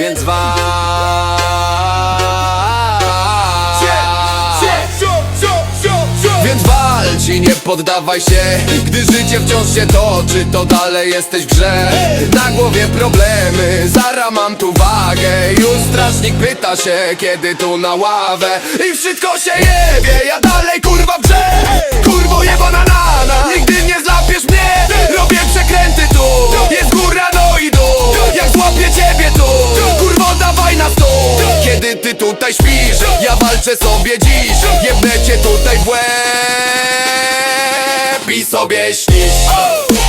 Więc walcz! I nie poddawaj się Gdy życie wciąż się toczy To dalej jesteś w grze. Na głowie problemy Zara mam tu wagę. Już strażnik pyta się Kiedy tu na ławę? I wszystko się jebie Ja dalej kurwa w grze ty tutaj śpisz? Ja walczę sobie dziś. Jebnę cię tutaj w łeb I sobie śnisz